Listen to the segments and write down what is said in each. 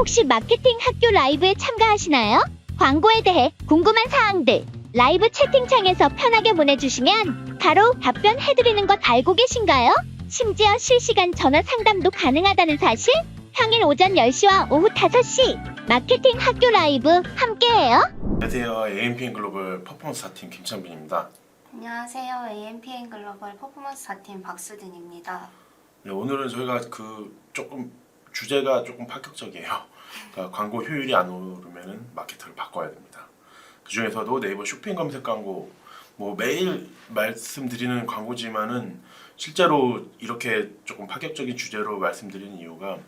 혹시 마케팅 학교 라이브에 참가하시나요? 광고에 대해 궁금한 사항들 라이브 채팅창에서 편하게 보내주시면 바로 답변해드리는 것 알고 계신가요? 심지어 실시간 전화 상담도 가능하다는 사실? 평일 오전 10시와 오후 5시 마케팅 학교 라이브 함께해요. 안녕하세요. AMPN 글로벌 퍼포먼스 사팀 김창빈입니다. 안녕하세요. AMPN 글로벌 퍼포먼스 4팀 박수진입니다. 네, 오늘은 저희가 그 조금 주제가 조금 파격적이에요. 그러니까 광고 효율이 안 오르면은 마케터를 바꿔야 됩니다. 그 중에서도 네이버 쇼핑 검색 광고 뭐 매일 말씀드리는 광고지만은 실제로 이렇게 조금 파격적인 주제로 말씀드리는 이유가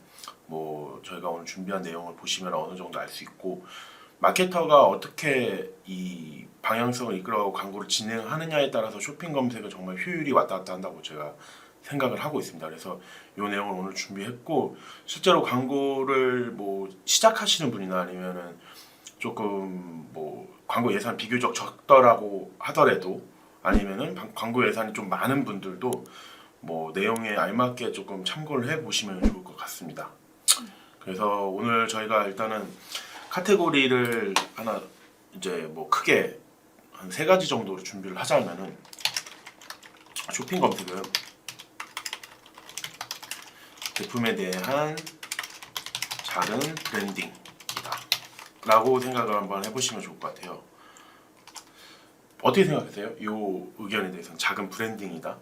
뭐 저희가 오늘 준비한 내용을 보시면 어느 정도 알 수 있고 마케터가 어떻게 이 방향성을 이끌어가고 광고를 진행하느냐에 따라서 쇼핑 검색은 정말 효율이 왔다 갔다 한다고 제가 생각을 하고 있습니다. 그래서 이 내용을 오늘 준비했고 실제로 광고를 뭐 시작하시는 분이나 아니면은 조금 뭐 광고 예산 비교적 적더라고 하더라도 아니면은 방- 광고 예산이 좀 많은 분들도 뭐 내용에 알맞게 조금 참고를 해 보시면 좋을 것 같습니다. 그래서 오늘 저희가 일단은 카테고리를 하나 이제 뭐 크게 한 세 가지 정도로 준비를 하자면은 쇼핑 검색은 제품에 대한 작은 브랜딩이다 라고 생각을 한번 해보시면 좋을 것 같아요 어떻게 생각하세요? 이 의견에 대해서는 작은 브랜딩이다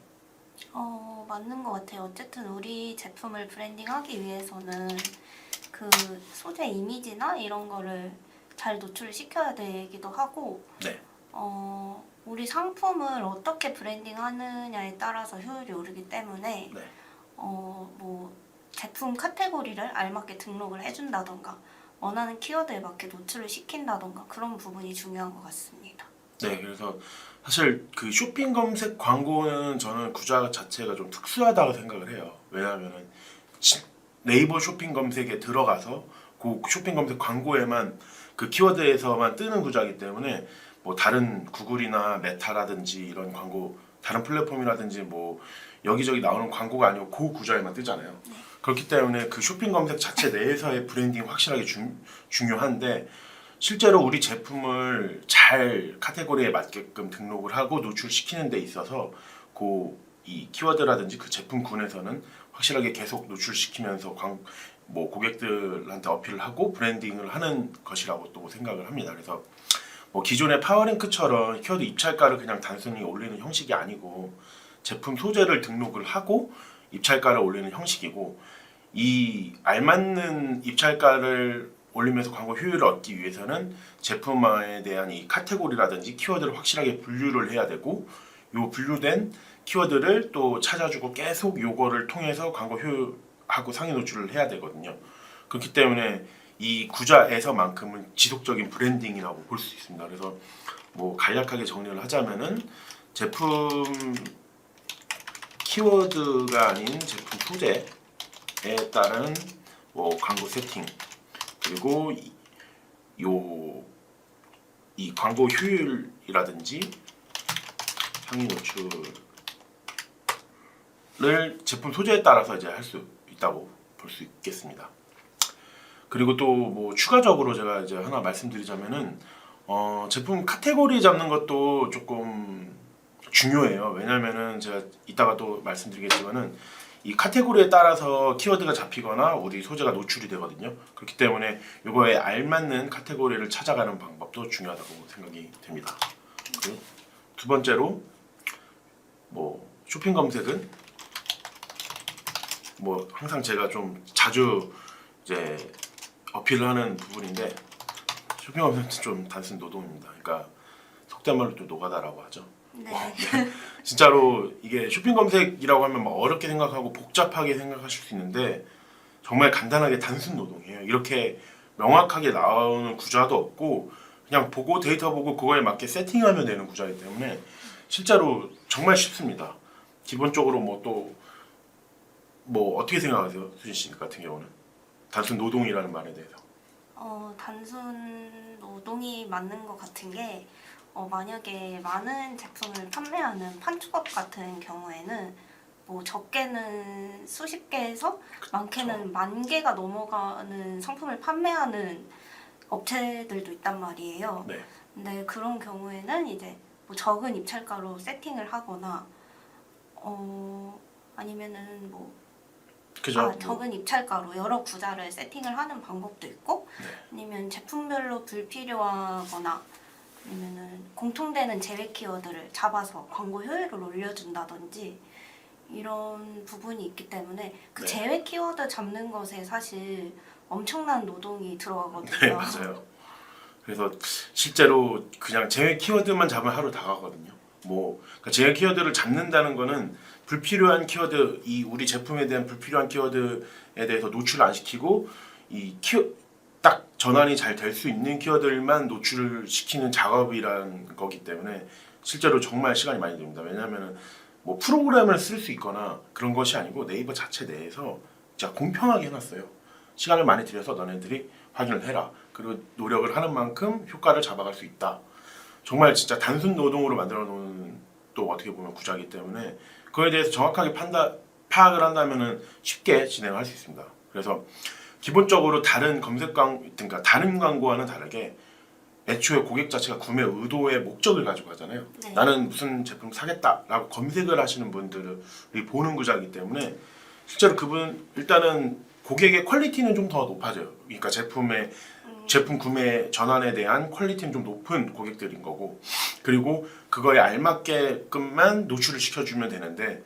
어, 맞는 것 같아요. 어쨌든 우리 제품을 브랜딩하기 위해서는 그 소재 이미지나 이런 거를 잘 노출을 시켜야 되기도 하고 네. 어, 우리 상품을 어떻게 브랜딩하느냐에 따라서 효율이 오르기 때문에 네. 어, 뭐 제품 카테고리를 알맞게 등록을 해준다던가 원하는 키워드에 맞게 노출을 시킨다던가 그런 부분이 중요한 것 같습니다. 네, 그래서 사실 그 쇼핑 검색 광고는 저는 구자 자체가 좀 특수하다고 생각을 해요. 왜냐하면은 시- 네이버 쇼핑 검색에 들어가서 그 쇼핑 검색 광고에만 그 키워드에서만 뜨는 구자이기 때문에 뭐 다른 구글이나 메타라든지 이런 광고 다른 플랫폼이라든지 뭐 여기저기 나오는 광고가 아니고 그 구자에만 뜨잖아요. 그렇기 때문에 그 쇼핑 검색 자체 내에서의 브랜딩 확실하게 중, 중요한데 실제로 우리 제품을 잘 카테고리에 맞게끔 등록을 하고 노출시키는 데 있어서 그 이 키워드라든지 그 제품군에서는 확실하게 계속 노출시키면서 광, 뭐 고객들한테 어필을 하고 브랜딩을 하는 것이라고 또 생각을 합니다. 그래서 뭐 기존의 파워링크처럼 키워드 입찰가를 그냥 단순히 올리는 형식이 아니고 제품 소재를 등록을 하고 입찰가를 올리는 형식이고 이 알맞는 입찰가를 올리면서 광고 효율을 얻기 위해서는 제품에 대한 이 카테고리라든지 키워드를 확실하게 분류를 해야 되고 요 분류된 키워드를 또 찾아주고 계속 요거를 통해서 광고 효율하고 상위 노출을 해야 되거든요. 그렇기 때문에 이 구자에서만큼은 지속적인 브랜딩이라고 볼 수 있습니다. 그래서 뭐 간략하게 정리를 하자면은 제품 키워드가 아닌 제품 소재에 따른 뭐 광고 세팅 그리고 이, 요, 이 광고 효율이라든지 상위 노출을 제품 소재에 따라서 이제 할 수 있다고 볼 수 있겠습니다. 그리고 또 뭐 추가적으로 제가 이제 하나 말씀드리자면은 어, 제품 카테고리 잡는 것도 조금 중요해요. 왜냐면은 제가 이따가 또 말씀드리겠지만은 이 카테고리에 따라서 키워드가 잡히거나 우리 소재가 노출이 되거든요. 그렇기 때문에 이거에 알맞는 카테고리를 찾아가는 방법도 중요하다고 생각이 됩니다. 두 번째로 뭐 쇼핑 검색은 뭐 항상 제가 좀 자주 이제 어필을 하는 부분인데 쇼핑 검색은 좀 단순 노동입니다. 그러니까 속된 말로 또 노가다라고 하죠. 네. 진짜로 이게 쇼핑 검색이라고 하면 막 어렵게 생각하고 복잡하게 생각하실 수 있는데 정말 간단하게 단순 노동이에요. 이렇게 명확하게 나오는 구자도 없고 그냥 보고 데이터 보고 그거에 맞게 세팅하면 되는 구자이기 때문에 실제로 정말 쉽습니다. 기본적으로 뭐또뭐 어떻게 생각하세요, 수진 씨 같은 경우는 단순 노동이라는 말에 대해서? 어, 단순 노동이 맞는 것 같은 게 어, 만약에 많은 제품을 판매하는 판촉업 같은 경우에는 뭐 적게는 수십 개에서 많게는 만 개가 넘어가는 상품을 판매하는 업체들도 있단 말이에요. 네. 근데 그런 경우에는 이제 뭐 적은 입찰가로 세팅을 하거나 어 아니면은 뭐 그죠? 아, 뭐, 적은 입찰가로 여러 구자를 세팅을 하는 방법도 있고 네. 아니면 제품별로 불필요하거나 아니면은 공통되는 제외 키워드를 잡아서 광고 효율을 올려준다든지 이런 부분이 있기 때문에 그 네. 제외 키워드 잡는 것에 사실 엄청난 노동이 들어가거든요. 네 맞아요. 그래서 실제로 그냥 제외 키워드만 잡으면 하루 다 가거든요. 뭐 그러니까 제외 키워드를 잡는다는 거는 불필요한 키워드 이 우리 제품에 대한 불필요한 키워드에 대해서 노출을 안 시키고 이 키워 딱 전환이 잘 될 수 있는 키워드만 노출을 시키는 작업이라는 거기 때문에 실제로 정말 시간이 많이 듭니다. 왜냐하면 뭐 프로그램을 쓸 수 있거나 그런 것이 아니고 네이버 자체 내에서 진짜 공평하게 해놨어요. 시간을 많이 들여서 너네들이 확인을 해라. 그리고 노력을 하는 만큼 효과를 잡아갈 수 있다. 정말 진짜 단순 노동으로 만들어 놓은 또 어떻게 보면 구자이기 때문에 그거에 대해서 정확하게 판단 파악을 한다면은 쉽게 진행할 수 있습니다. 그래서 기본적으로 다른 검색 광 그러니까 다른 광고와는 다르게 애초에 고객 자체가 구매 의도의 목적을 가지고 하잖아요. 네. 나는 무슨 제품 사겠다라고 검색을 하시는 분들이 보는 구자이기 때문에 실제로 그분 일단은 고객의 퀄리티는 좀 더 높아져요. 그러니까 제품의 제품 구매 전환에 대한 퀄리티는 좀 높은 고객들인 거고 그리고 그거에 알맞게끔만 노출을 시켜주면 되는데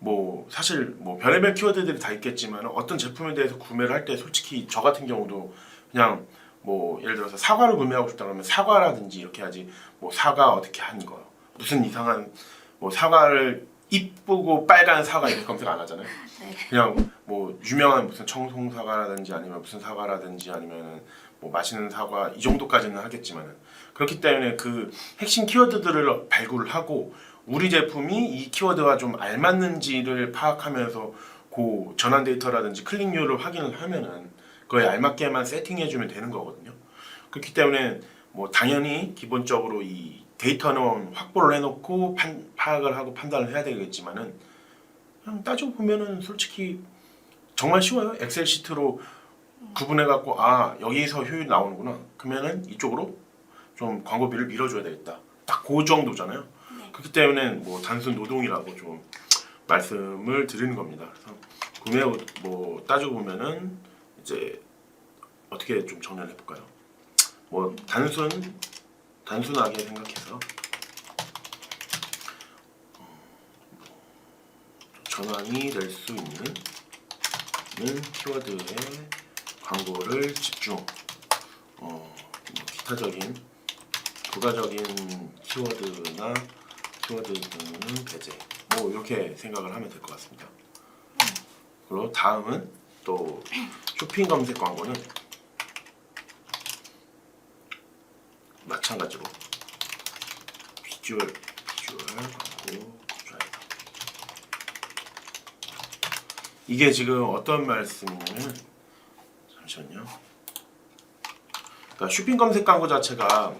뭐 사실 뭐 별의별 키워드들이 다 있겠지만 어떤 제품에 대해서 구매를 할 때 솔직히 저 같은 경우도 그냥 뭐 예를 들어서 사과를 구매하고 싶다 그러면 사과라든지 이렇게 하지 뭐 사과 어떻게 하는 거요 무슨 이상한 뭐 사과를 이쁘고 빨간 사과 이렇게 검색 안 하잖아요. 네. 그냥 뭐 유명한 무슨 청송 사과라든지 아니면 무슨 사과라든지 아니면은 뭐 맛있는 사과 이 정도까지는 하겠지만은 그렇기 때문에 그 핵심 키워드들을 발굴을 하고 우리 제품이 이 키워드와 좀 알맞는지를 파악하면서 그 전환 데이터라든지 클릭률을 확인을 하면은 그에 알맞게만 세팅해 주면 되는 거거든요. 그렇기 때문에 뭐 당연히 기본적으로 이 데이터는 확보를 해놓고 판, 파악을 하고 판단을 해야 되겠지만은 그냥 따지고 보면은 솔직히 정말 쉬워요. 엑셀 시트로 구분해 갖고 아 여기서 효율 나오는구나. 그러면은 이쪽으로 좀 광고비를 밀어줘야 되겠다. 딱 그 정도잖아요. 네. 그렇기 때문에 뭐 단순 노동이라고 좀 말씀을 드리는 겁니다. 그래서 구매 후- 뭐 따지고 보면은 이제 어떻게 좀 정리해 볼까요? 뭐 단순 단순하게 생각해서 어, 전환이 될 수 있는 키워드에 광고를 집중 어, 뭐 기타적인 부가적인 키워드나 등은 배제 뭐 이렇게 생각을 하면 될 것 같습니다. 그리고 다음은 또 쇼핑 검색 광고는 마찬가지로 비주얼 비주얼 광고 구조화이다. 이게 지금 어떤 말씀이냐면 잠시만요. 그러니까 쇼핑 검색 광고 자체가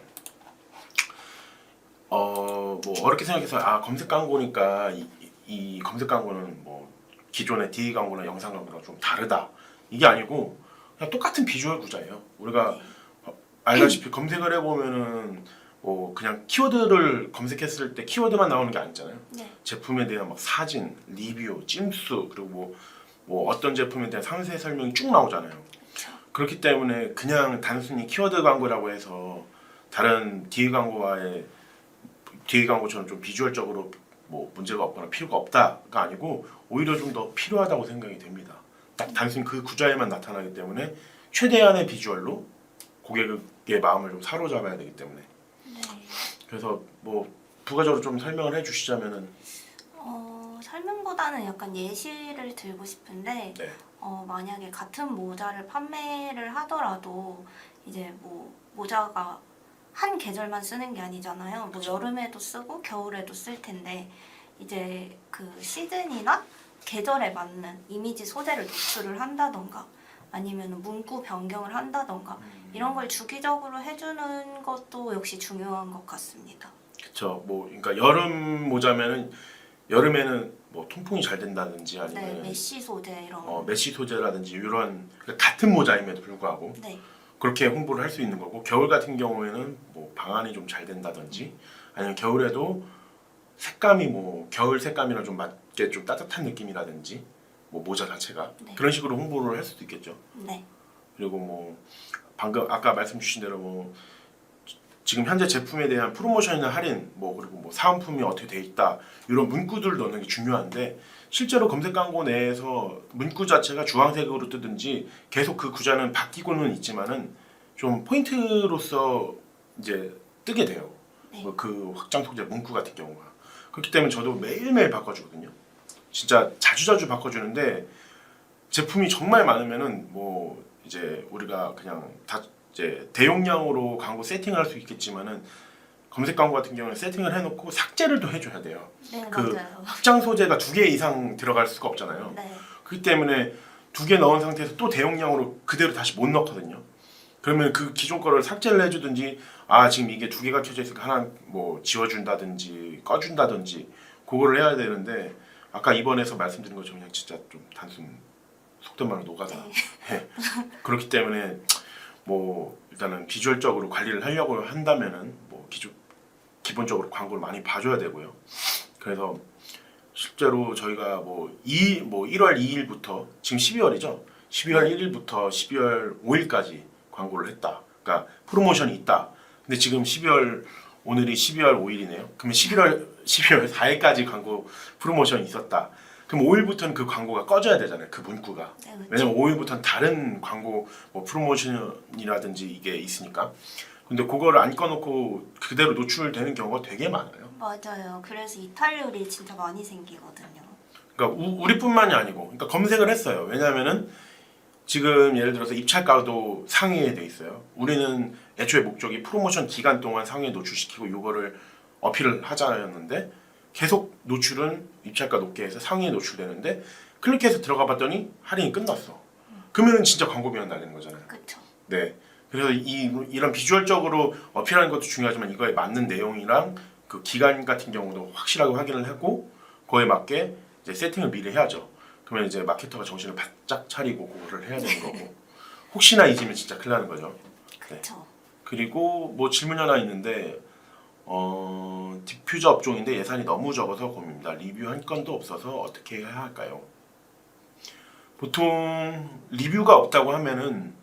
어렵게 생각해서 아 검색 광고니까 이, 이- 이 검색 광고는 뭐 기존의 DA 광고나 영상 광고랑 좀 다르다 이게 아니고 그냥 똑같은 비주얼 구자예요. 우리가 어, 알다시피 검색을 해보면은 뭐 그냥 키워드를 검색했을 때 키워드만 나오는 게 아니잖아요. 네. 제품에 대한 막 사진, 리뷰, 찜수 그리고 뭐, 뭐 어떤 제품에 대한 상세 설명이 쭉 나오잖아요. 그렇죠. 그렇기 때문에 그냥 단순히 키워드 광고라고 해서 다른 DA 광고와의 DA 광고처럼 좀 비주얼적으로 뭐 문제가 없거나 필요가 없다가 아니고 오히려 좀 더 필요하다고 생각이 됩니다. 딱 단순히 그 구자에만 나타나기 때문에 최대한의 비주얼로 고객의 마음을 좀 사로잡아야 되기 때문에 네. 그래서 뭐 부가적으로 좀 설명을 해주시자면은 어, 설명보다는 약간 예시를 들고 싶은데 네. 어, 만약에 같은 모자를 판매를 하더라도 이제 뭐 모자가 한 계절만 쓰는 게 아니잖아요. 뭐 여름에도 쓰고 겨울에도 쓸 텐데 이제 그 시즌이나 계절에 맞는 이미지 소재를 노출을 한다던가 아니면 문구 변경을 한다던가 이런 걸 주기적으로 해주는 것도 역시 중요한 것 같습니다. 그쵸 뭐 그러니까 여름 모자면은 여름에는 뭐 통풍이 잘 된다든지 네, 아니면 메쉬 소재 이런. 어, 메쉬 소재라든지 이런 같은 모자임에도 불구하고 네, 그렇게 홍보를 할 수 있는 거고 겨울 같은 경우에는 뭐 방안이 좀 잘 된다든지 아니면 겨울에도 색감이 뭐 겨울 색감이랑 좀 맞게 좀 따뜻한 느낌이라든지 뭐 모자 자체가 네. 그런 식으로 홍보를 할 수도 있겠죠. 네, 그리고 뭐 방금 아까 말씀 주신 대로 뭐 지금 현재 제품에 대한 프로모션이나 할인 뭐 그리고 뭐 사은품이 어떻게 돼 있다 이런 문구들을 넣는 게 중요한데 실제로 검색 광고 내에서 문구 자체가 주황색으로 뜨든지 계속 그 구자는 바뀌고는 있지만은 좀 포인트로서 이제 뜨게 돼요. 네. 뭐그 확장 소재 문구 같은 경우가 그렇기 때문에 저도 매일매일 바꿔주거든요. 진짜 자주자주 바꿔주는데 제품이 정말 많으면은 뭐 이제 우리가 그냥 다 이제 대용량으로 광고 세팅할 수 있겠지만은 검색 광고 같은 경우는 세팅을 해놓고 삭제를 또 해줘야 돼요. 네 그 맞아요. 확장 소재가 두 개 이상 들어갈 수가 없잖아요. 네, 그렇기 때문에 두 개 넣은 상태에서 또 대용량으로 그대로 다시 못 넣거든요. 그러면 그 기존 거를 삭제를 해주든지 아 지금 이게 두 개가 켜져 있으니까 하나 뭐 지워준다든지 꺼준다든지 그거를 해야 되는데 아까 입원해서 말씀드린 것처럼 그냥 진짜 좀 단순 속된 말로 노가다 예. 그렇기 때문에 뭐 일단은 비주얼적으로 관리를 하려고 한다면은 뭐 기존 기본적으로 광고를 많이 봐줘야 되고요. 그래서 실제로 저희가 뭐 2 뭐 1월 2일부터 지금 12월이죠. 12월 1일부터 12월 5일까지 광고를 했다. 그러니까 프로모션이 있다. 근데 지금 12월 오늘이 12월 5일이네요. 그러면 11월 12월 4일까지 광고 프로모션이 있었다. 그럼 5일부터는 그 광고가 꺼져야 되잖아요. 그 문구가. 네, 그렇죠. 왜냐면 5일부터는 다른 광고 뭐 프로모션이라든지 이게 있으니까. 근데 그거를 안 꺼놓고 그대로 노출되는 경우가 되게 많아요. 맞아요. 그래서 이탈률이 진짜 많이 생기거든요. 그러니까 우, 우리뿐만이 아니고, 그러니까 검색을 했어요. 왜냐하면은 지금 예를 들어서 입찰가도 상위에 돼 있어요. 우리는 애초에 목적이 프로모션 기간 동안 상위에 노출시키고 이거를 어필을 하자였는데 계속 노출은 입찰가 높게 해서 상위에 노출되는데 클릭해서 들어가 봤더니 할인이 끝났어. 그러면은 진짜 광고비가 날리는 거잖아요. 그렇죠. 네. 그래서 이 이런 비주얼적으로 어필하는 것도 중요하지만 이거에 맞는 내용이랑 그 기간 같은 경우도 확실하게 확인을 하고 그거에 맞게 이제 세팅을 미리 해야죠. 그러면 이제 마케터가 정신을 바짝 차리고 그거를 해야 되는 거고 혹시나 잊으면 진짜 큰일 나는 거죠. 그렇죠. 그리고 뭐 질문 하나 있는데 어 디퓨저 업종인데 예산이 너무 적어서 고민입니다. 리뷰 한 건도 없어서 어떻게 해야 할까요? 보통 리뷰가 없다고 하면은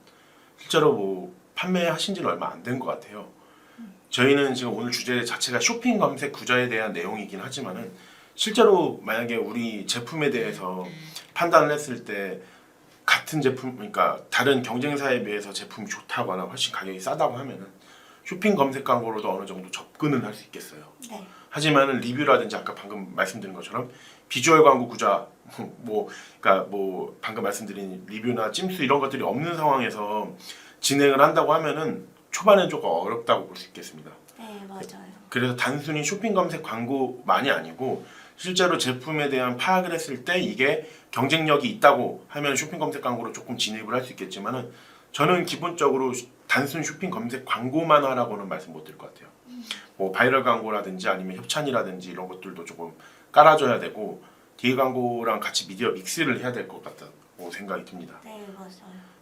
실제로 뭐 판매하신 지는 얼마 안 된 것 같아요. 저희는 지금 오늘 주제 자체가 쇼핑 검색 구자에 대한 내용이긴 하지만은 실제로 만약에 우리 제품에 대해서 판단을 했을 때 같은 제품 그러니까 다른 경쟁사에 비해서 제품이 좋다거나 훨씬 가격이 싸다고 하면은 쇼핑 검색 광고로도 어느 정도 접근은 할 수 있겠어요. 네, 하지만은 리뷰라든지 아까 방금 말씀드린 것처럼 비주얼 광고 구자 뭐 그러니까 뭐 방금 말씀드린 리뷰나 찜수 이런 것들이 없는 상황에서 진행을 한다고 하면은 초반엔 조금 어렵다고 볼 수 있겠습니다. 네 맞아요. 그래서 단순히 쇼핑 검색 광고만이 아니고 실제로 제품에 대한 파악을 했을 때 이게 경쟁력이 있다고 하면 쇼핑 검색 광고로 조금 진입을 할 수 있겠지만은 저는 기본적으로 단순 쇼핑 검색 광고만 하라고는 말씀 못 드릴 것 같아요. 뭐 바이럴 광고라든지 아니면 협찬이라든지 이런 것들도 조금 깔아줘야 되고 뒤에 광고랑 같이 미디어 믹스를 해야 될 것 같다고 생각이 듭니다. 네 맞아요.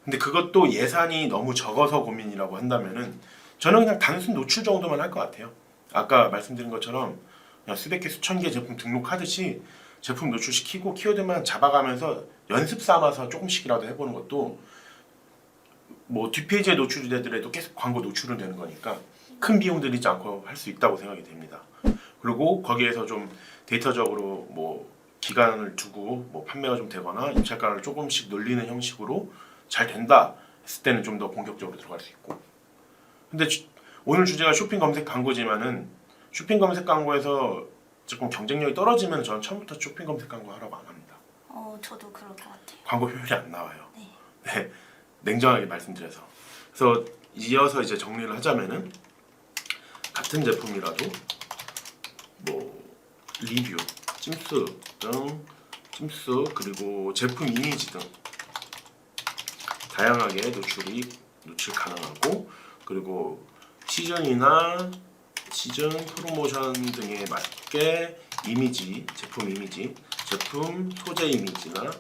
근데 그것도 예산이 너무 적어서 고민이라고 한다면은 저는 그냥 단순 노출 정도만 할 것 같아요. 아까 말씀드린 것처럼 그냥 수백 개 수천 개 제품 등록하듯이 제품 노출시키고 키워드만 잡아가면서 연습 삼아서 조금씩이라도 해보는 것도 뭐 뒷페이지에 노출이 되더라도 계속 광고 노출은 되는 거니까 큰 비용 들이지 않고 할 수 있다고 생각이 됩니다. 그리고 거기에서 좀 데이터적으로 뭐 기간을 두고 뭐 판매가 좀 되거나 입찰가를 조금씩 늘리는 형식으로 잘 된다 했을 때는 좀더 본격적으로 들어갈 수 있고 근데 주- 오늘 주제가 쇼핑 검색 광고지만은 쇼핑 검색 광고에서 조금 경쟁력이 떨어지면 저는 처음부터 쇼핑 검색 광고 하라고 안 합니다 어 저도 그럴 것 같아요. 광고 효율이 안 나와요 네. 네 냉정하게 말씀드려서. 그래서 이어서 이제 정리를 하자면은 같은 제품이라도 뭐 리뷰, 찜스 등 찜스 그리고 제품 이미지 등 다양하게 노출이 노출 가능하고 그리고 시즌이나 시즌 프로모션 등에 맞게 이미지 제품 이미지 제품 소재 이미지나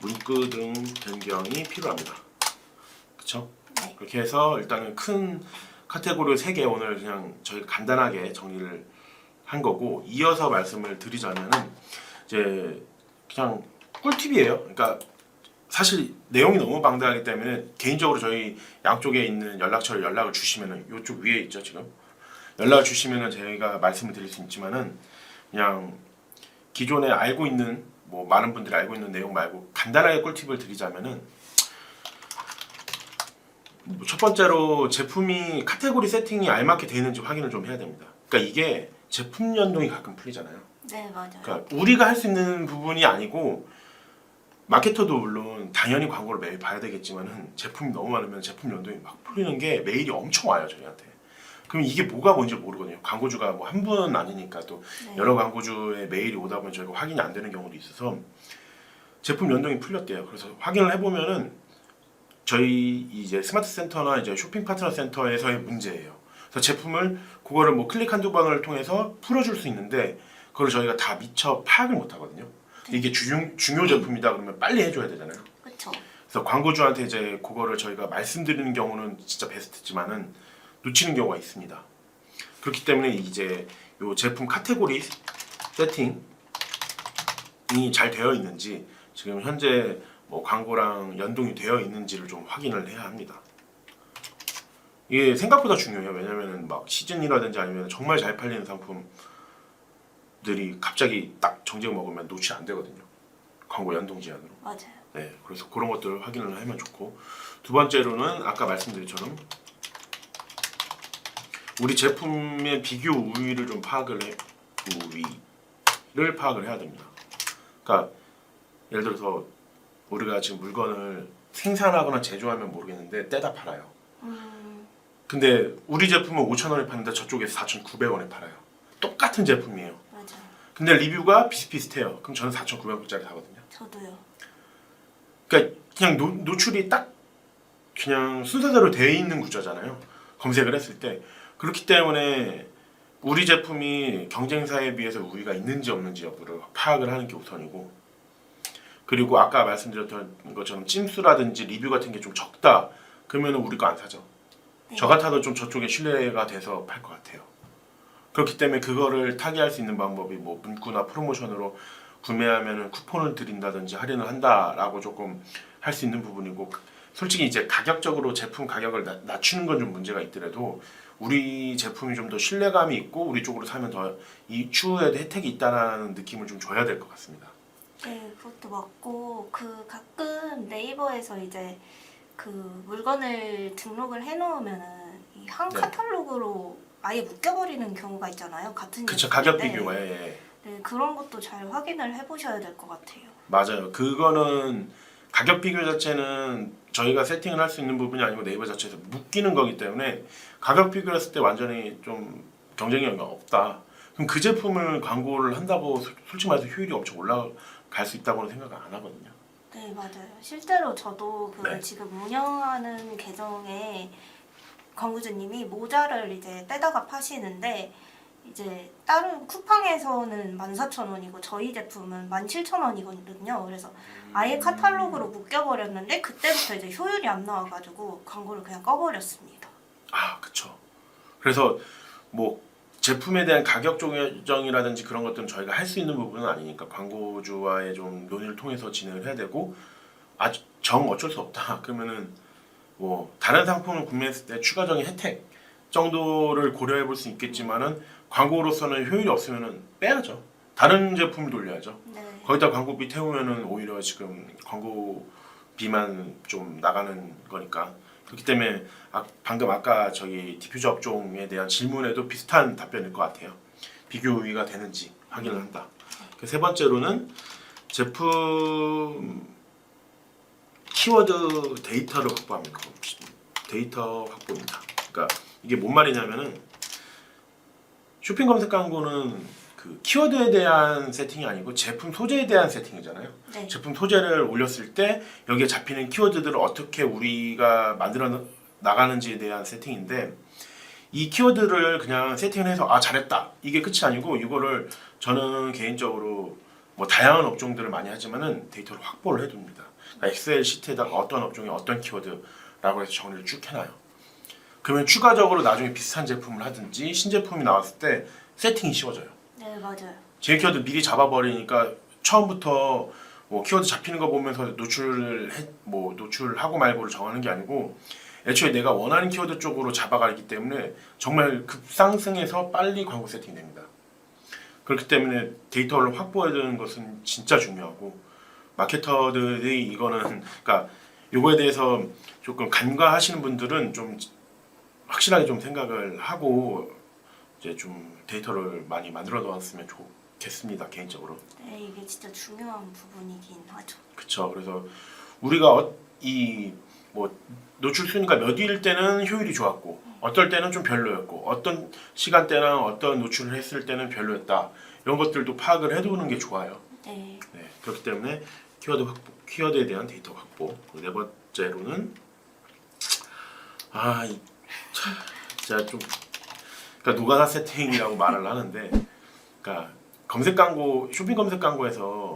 문구 등 변경이 필요합니다. 그렇죠? 네. 그렇게 해서 일단은 큰 카테고리 3개 오늘 그냥 저희가 간단하게 정리를 한 거고 이어서 말씀을 드리자면은 이제 그냥 꿀팁이에요. 그러니까 사실 내용이 너무 방대하기 때문에 개인적으로 저희 양쪽에 있는 연락처를 연락을 주시면은 이쪽 위에 있죠 지금 연락을 주시면은 저희가 말씀을 드릴 수 있지만은 그냥 기존에 알고 있는 뭐 많은 분들이 알고 있는 내용 말고 간단하게 꿀팁을 드리자면은 뭐첫 번째로 제품이 카테고리 세팅이 알맞게 되어 있는지 확인을 좀 해야 됩니다. 그러니까 이게 제품 연동이 가끔 풀리잖아요. 네 맞아요. 그러니까 우리가 할 수 있는 부분이 아니고 마케터도 물론 당연히 광고를 매일 봐야 되겠지만은 제품이 너무 많으면 제품 연동이 막 풀리는 게 메일이 엄청 와요 저희한테. 그럼 이게 뭐가 뭔지 모르거든요. 광고주가 뭐 한 분은 아니니까 또 네. 여러 광고주의 메일이 오다 보면 저희가 확인이 안 되는 경우도 있어서 제품 연동이 풀렸대요. 그래서 확인을 해보면은 저희 이제 스마트 센터나 이제 쇼핑 파트너 센터에서의 문제예요. 그래서 제품을 그거를 뭐 클릭 한두 번을 통해서 풀어줄 수 있는데 그걸 저희가 다 미처 파악을 못 하거든요. 이게 중요, 중요 제품이다 그러면 빨리 해줘야 되잖아요. 그렇죠. 그래서 광고주한테 이제 그거를 저희가 말씀드리는 경우는 진짜 베스트지만은 놓치는 경우가 있습니다. 그렇기 때문에 이제 요 제품 카테고리 세팅이 잘 되어 있는지 지금 현재 뭐 광고랑 연동이 되어 있는지를 좀 확인을 해야 합니다. 이게 생각보다 중요해요. 왜냐면은 막 시즌이라든지 아니면 정말 잘 팔리는 상품들이 갑자기 딱 정책 먹으면 노출 안 되거든요. 광고 연동 제한으로. 맞아요. 네, 그래서 그런 것들을 확인을 하면 좋고 두 번째로는 아까 말씀드린 처럼 우리 제품의 비교 우위를 좀 파악을 해 우위를 파악을 해야 됩니다. 그러니까 예를 들어서 우리가 지금 물건을 생산하거나 제조하면 모르겠는데 떼다 팔아요. 음, 근데 우리 제품은 5,000원에 파는데 저쪽에서 4,900원에 팔아요. 똑같은 제품이에요. 맞아요. 근데 리뷰가 비슷비슷해요. 그럼 저는 4,900원짜리 사거든요. 저도요. 그러니까 그냥 노, 노출이 딱 그냥 순서대로 돼 있는 구조잖아요. 검색을 했을 때 그렇기 때문에 우리 제품이 경쟁사에 비해서 우위가 있는지 없는지 여부를 파악을 하는 게 우선이고 그리고 아까 말씀드렸던 것처럼 찜수라든지 리뷰 같은 게 좀 적다 그러면은 우리 거 안 사죠. 네. 저 같아도 좀 저쪽에 신뢰가 돼서 팔 것 같아요. 그렇기 때문에 그거를 타개할 수 있는 방법이 뭐 문구나 프로모션으로 구매하면은 쿠폰을 드린다든지 할인을 한다라고 조금 할 수 있는 부분이고 솔직히 이제 가격적으로 제품 가격을 낮- 낮추는 건 좀 문제가 있더라도 우리 제품이 좀 더 신뢰감이 있고 우리 쪽으로 사면 더 이 추후에 혜택이 있다는 느낌을 좀 줘야 될 것 같습니다. 네, 그것도 맞고 그 가끔 네이버에서 이제 그 물건을 등록을 해놓으면은 이한 네. 카탈로그로 아예 묶여버리는 경우가 있잖아요. 같은 그쵸 가격 제품인데. 비교가 예, 예. 네, 그런 것도 잘 확인을 해보셔야 될 것 같아요. 맞아요. 그거는 가격 비교 자체는 저희가 세팅을 할 수 있는 부분이 아니고 네이버 자체에서 묶이는 거기 때문에 가격 비교했을 때 완전히 좀 경쟁력이 없다. 그럼 그 제품을 광고를 한다고 솔- 솔직히 말해서 효율이 엄청 올라갈 수 있다고는 생각을 안 하거든요. 네, 맞아요. 실제로 저도 그 네. 지금 운영하는 계정에 광고주님이 모자를 이제 떼다가 파시는데 이제 다른 쿠팡에서는 14,000원이고 저희 제품은 17,000원이거든요. 그래서 아예 카탈로그로 묶여버렸는데 그때부터 이제 효율이 안 나와가지고 광고를 그냥 꺼버렸습니다. 아, 그쵸. 그래서 뭐 제품에 대한 가격 조정이라든지 그런 것들은 저희가 할 수 있는 부분은 아니니까 광고주와의 좀 논의를 통해서 진행을 해야 되고 아정 어쩔 수 없다. 그러면은 뭐 다른 상품을 구매했을 때 추가적인 혜택 정도를 고려해 볼 수 있겠지만은 광고로서는 효율이 없으면은 빼야죠. 다른 제품을 돌려야죠. 네. 거기다 광고비 태우면은 오히려 지금 광고비만 좀 나가는 거니까 그렇기 때문에 아, 방금 아까 저기 디퓨저 업종에 대한 질문에도 비슷한 답변일 것 같아요. 비교 우위가 되는지 확인을 한다. 그 세 번째로는 제품 키워드 데이터를 확보합니다. 데이터 확보입니다. 그러니까 이게 뭔 말이냐면은 쇼핑 검색 광고는 그 키워드에 대한 세팅이 아니고 제품 소재에 대한 세팅이잖아요. 네. 제품 소재를 올렸을 때 여기에 잡히는 키워드들을 어떻게 우리가 만들어 나가는지에 대한 세팅인데 이 키워드를 그냥 세팅을 해서 아 잘했다 이게 끝이 아니고 이거를 저는 개인적으로 뭐 다양한 업종들을 많이 하지만은 데이터를 확보를 해둡니다. 그러니까 엑셀 시트에다가 어떤 업종에 어떤 키워드라고 해서 정리를 쭉 해놔요. 그러면 추가적으로 나중에 비슷한 제품을 하든지 신제품이 나왔을 때 세팅이 쉬워져요. 네 맞아요. 제 키워드 미리 잡아버리니까 처음부터 뭐 키워드 잡히는 거 보면서 노출을 해, 뭐 노출하고 말고를 정하는 게 아니고 애초에 내가 원하는 키워드 쪽으로 잡아가기 때문에 정말 급상승해서 빨리 광고 세팅됩니다. 그렇기 때문에 데이터를 확보해야 되는 것은 진짜 중요하고 마케터들이 이거는 그러니까 요거에 대해서 조금 간과하시는 분들은 좀 확실하게 좀 생각을 하고 이제 좀 데이터를 많이 만들어 놨으면 좋겠습니다 개인적으로. 네 이게 진짜 중요한 부분이긴 하죠. 그쵸. 그래서 우리가 이뭐 노출 순위가 몇 위일 때는 효율이 좋았고 어떨 때는 좀 별로였고 어떤 시간대나 어떤 노출을 했을 때는 별로였다. 이런 것들도 파악을 해두는 게 좋아요. 네. 네, 그렇기 때문에 키워드 확보, 키워드에 대한 데이터 확보. 네 번째로는 아, 이, 참, 진짜 좀 그러니까 노가다 세팅이라고 말을 하는데, 그러니까 검색 광고, 쇼핑 검색 광고에서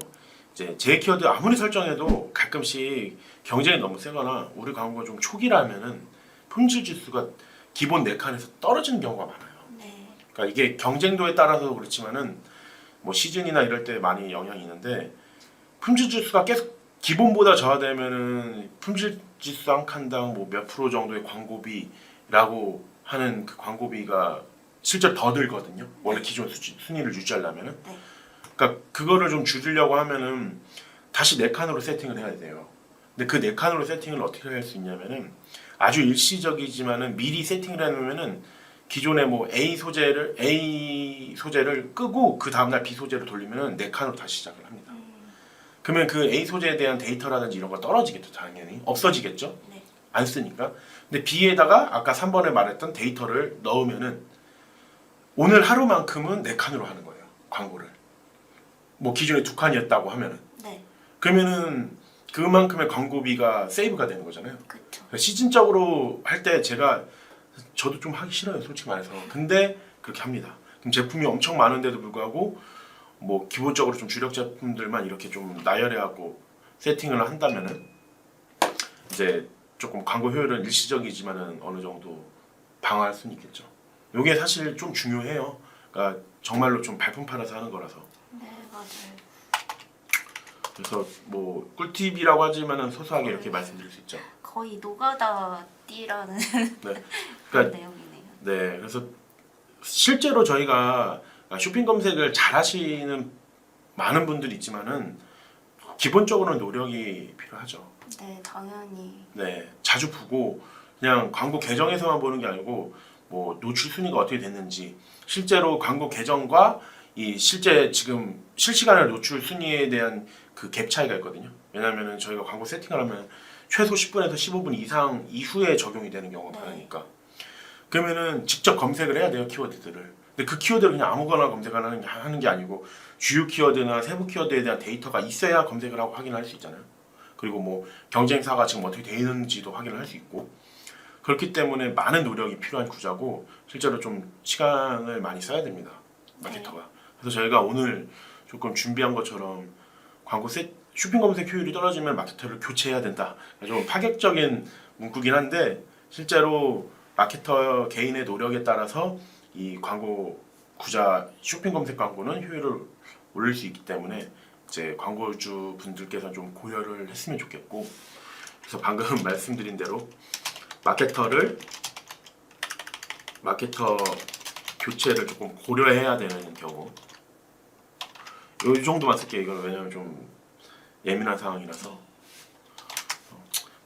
이제 제 키워드 아무리 설정해도 가끔씩 경쟁이 너무 세거나 우리 광고가 좀 초기라면은 품질 지수가 기본 네 칸에서 떨어지는 경우가 많아요. 네. 그러니까 이게 경쟁도에 따라서 그렇지만은 뭐 시즌이나 이럴 때 많이 영향이 있는데 품질 지수가 계속 기본보다 저하되면은 품질 지수 한 칸당 뭐 몇 프로 정도의 광고비 라고 하는 그 광고비가 실제 더 들거든요. 원래 기존 수치, 순위를 유지하려면은. 네. 그러니까 그거를 좀 줄이려고 하면은 다시 네 칸으로 세팅을 해야 돼요. 근데 그 네 칸으로 세팅을 어떻게 할 수 있냐면은 아주 일시적이지만은 미리 세팅을 해놓으면은 기존의 뭐 A 소재를 A 소재를 끄고 그 다음날 B 소재를 돌리면은 네 칸으로 다시 시작을 합니다. 음, 그러면 그 A 소재에 대한 데이터라든지 이런 거 떨어지겠죠, 당연히 없어지겠죠. 네. 안 쓰니까. 근데 B에다가 아까 3번에 말했던 데이터를 넣으면은 오늘 하루만큼은 네 칸으로 하는 거예요, 광고를. 뭐 기존에 두 칸이었다고 하면은 네. 그러면은 그만큼의 광고비가 세이브가 되는 거잖아요. 그쵸. 시즌적으로 할 때 제가 저도 좀 하기 싫어요 솔직히 말해서 근데 그렇게 합니다 그럼 제품이 엄청 많은데도 불구하고 뭐 기본적으로 좀 주력 제품들만 이렇게 좀 나열해 갖고 세팅을 한다면은 이제 조금 광고 효율은 일시적이지만은 어느 정도 방어할 수는 있겠죠 요게 사실 좀 중요해요 그러니까 정말로 좀 발품 팔아서 하는 거라서 네 맞아요. 그래서 뭐 꿀팁이라고 하지만은 소소하게 이렇게 말씀드릴 수 있죠 거의 노가다 띠라는 그런 그러니까 내용이네요. 네, 그래서 실제로 저희가 쇼핑 검색을 잘 하시는 많은 분들이 있지만은 기본적으로는 노력이 필요하죠. 네 당연히. 네, 자주 보고 그냥 광고 계정에서만 보는 게 아니고 뭐 노출 순위가 어떻게 됐는지 실제로 광고 계정과 이 실제 지금 실시간의 노출 순위에 대한 그 갭 차이가 있거든요. 왜냐하면은 저희가 광고 세팅을 하면 최소 10분에서 15분 이상 이후에 적용이 되는 경우가 네. 많으니까 그러면은 직접 검색을 해야 돼요 키워드들을. 근데 그 키워드를 그냥 아무거나 검색하는 게 하는 게 아니고 주요 키워드나 세부 키워드에 대한 데이터가 있어야 검색을 하고 확인할 수 있잖아요. 그리고 뭐 경쟁사가 지금 어떻게 돼 있는지도 확인을 할 수 있고. 그렇기 때문에 많은 노력이 필요한 구자고 실제로 좀 시간을 많이 써야 됩니다 마케터가. 그래서 저희가 오늘 조금 준비한 것처럼 광고 세, 쇼핑 검색 효율이 떨어지면 마케터를 교체해야 된다. 좀 파격적인 문구긴 한데 실제로 마케터 개인의 노력에 따라서 이 광고 구자 쇼핑 검색 광고는 효율을 올릴 수 있기 때문에 이제 광고주 분들께서 좀 고려를 했으면 좋겠고 그래서 방금 말씀드린 대로 마케터를 마케터 교체를 조금 고려해야 되는 경우 요 정도만 쓸게요. 이거는 왜냐면 좀 예민한 상황이라서.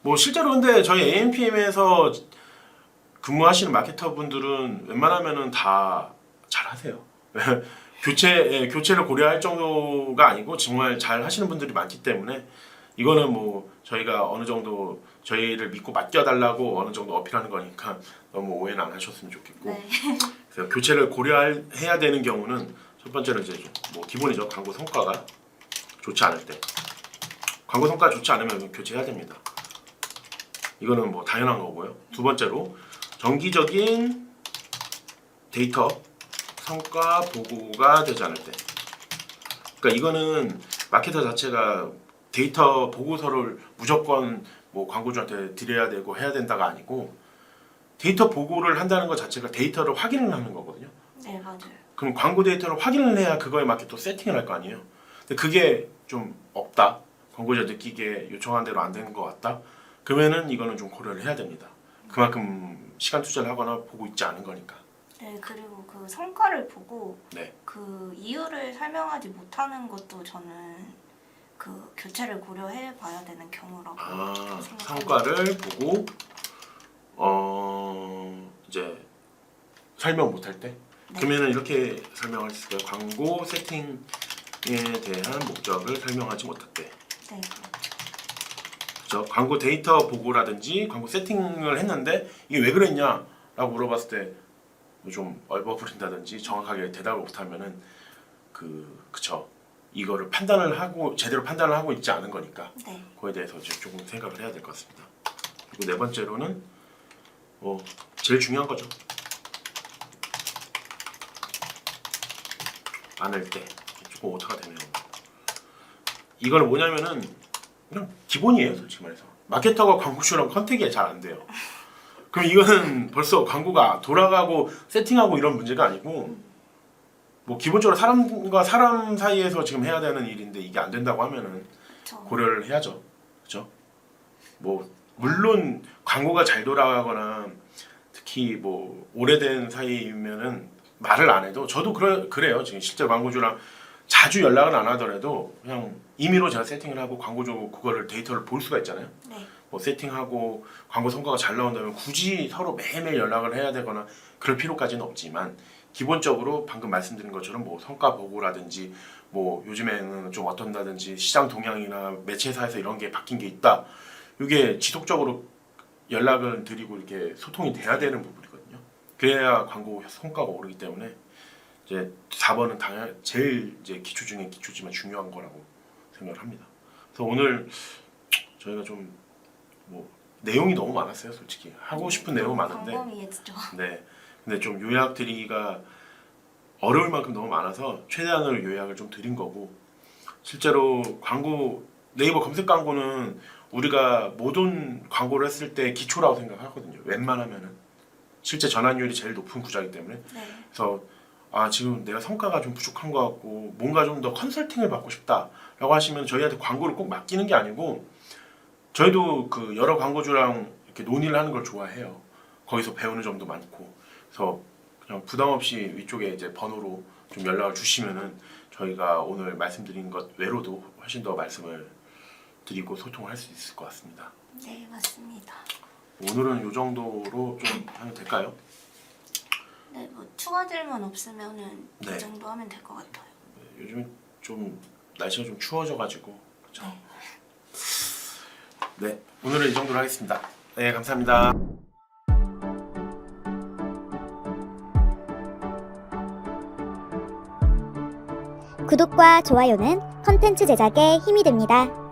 뭐 실제로 근데 저희 AMPM에서 근무하시는 마케터 분들은 웬만하면은 다 잘하세요 교체 예, 교체를 고려할 정도가 아니고 정말 잘 하시는 분들이 많기 때문에 이거는 뭐 저희가 어느 정도 저희를 믿고 맡겨달라고 어느 정도 어필하는 거니까 너무 오해는 안 하셨으면 좋겠고 네. 그래서 교체를 고려해야 되는 경우는 첫 번째는 이제 좀뭐 기본이죠 광고 성과가 좋지 않을 때 광고 성과 가 좋지 않으면 교체해야 됩니다. 이거는 뭐 당연한 거고요. 두 번째로 정기적인 데이터 성과 보고가 되지 않을 때 그러니까 이거는 마케터 자체가 데이터 보고서를 무조건 뭐 광고주한테 드려야 되고 해야 된다가 아니고 데이터 보고를 한다는 것 자체가 데이터를 확인을 하는 거거든요. 네 맞아요. 그럼 광고 데이터를 확인을 해야 그거에 맞게 또 세팅을 할 거 아니에요. 근데 그게 좀 없다. 광고자 느끼기에 요청한 대로 안 되는 것 같다. 그러면은 이거는 좀 고려를 해야 됩니다. 그만큼 시간 투자를 하거나 보고 있지 않은 거니까. 네 그리고 그 성과를 보고 네. 그 이유를 설명하지 못하는 것도 저는 그 교체를 고려해 봐야 되는 경우라고 아, 생각합니다. 성과를 보고 어 이제 설명 못할 때 네. 그러면은 이렇게 설명할 수 있어요. 광고 세팅에 대한 목적을 설명하지 못했대. 네 그렇죠. 그죠? 광고 데이터 보고라든지 광고 세팅을 했는데 이게 왜 그랬냐라고 물어봤을 때 좀 얼버무린다든지 정확하게 대답을 못하면은 그 그쵸 이거를 판단을 하고 제대로 판단을 하고 있지 않은 거니까 네. 그거에 대해서 이제 조금 생각을 해야 될 것 같습니다. 그리고 네 번째로는 뭐 제일 중요한 거죠. 안할 때 조금 오타가 되네요. 이거는 뭐냐면은 그냥 기본이에요, 솔직히 말해서. 마케터가 광고주랑 컨택이 잘 안 돼요. 그럼 이거는 벌써 광고가 돌아가고 세팅하고 이런 문제가 아니고 뭐 기본적으로 사람과 사람 사이에서 지금 해야 되는 일인데 이게 안 된다고 하면은 그렇죠. 고려를 해야죠. 그렇죠? 뭐 물론 광고가 잘 돌아가거나 특히 뭐 오래된 사이면은 말을 안 해도 저도 그래, 그래요. 지금 실제 광고주랑 자주 연락은 안 하더라도 그냥 임의로 제가 세팅을 하고 광고주 그거를 데이터를 볼 수가 있잖아요. 네. 뭐 세팅하고 광고 성과가 잘 나온다면 굳이 서로 매일매일 연락을 해야 되거나 그럴 필요까지는 없지만 기본적으로 방금 말씀드린 것처럼 뭐 성과 보고라든지 뭐 요즘에는 좀 어떤다든지 시장 동향이나 매체사에서 이런 게 바뀐 게 있다. 이게 지속적으로 연락을 드리고 이렇게 소통이 돼야 되는 부분이거든요. 그래야 광고 성과가 오르기 때문에 이제 4번은 당연 제일 이제 기초 중에 기초지만 중요한 거라고 생각을 합니다. 그래서 오늘 저희가 좀 뭐 내용이 너무 많았어요, 솔직히 하고 싶은 내용 많은데 광범위했죠. 네. 근데 좀 요약 드리기가 어려울 만큼 너무 많아서 최대한으로 요약을 좀 드린 거고 실제로 광고 네이버 검색 광고는 우리가 모든 광고를 했을 때 기초라고 생각하거든요. 웬만하면은 실제 전환율이 제일 높은 구자이기 때문에 네. 그래서 아 지금 내가 성과가 좀 부족한 것 같고 뭔가 좀 더 컨설팅을 받고 싶다라고 하시면 저희한테 광고를 꼭 맡기는 게 아니고 저희도 그 여러 광고주랑 이렇게 논의를 하는 걸 좋아해요. 거기서 배우는 점도 많고 그래서 그냥 부담 없이 위쪽에 이제 번호로 좀 연락을 주시면은 저희가 오늘 말씀드린 것 외로도 훨씬 더 말씀을 드리고 소통을 할 수 있을 것 같습니다. 네 맞습니다. 오늘은 이 정도로 좀 하면 될까요? 네, 뭐 추가 질문 없으면은 네. 이 정도 하면 될 것 같아요. 요즘 좀 날씨가 좀 추워져가지고 그렇죠. 네. 네 오늘은 이 정도로 하겠습니다. 네 감사합니다. 구독과 좋아요는 컨텐츠 제작에 힘이 됩니다.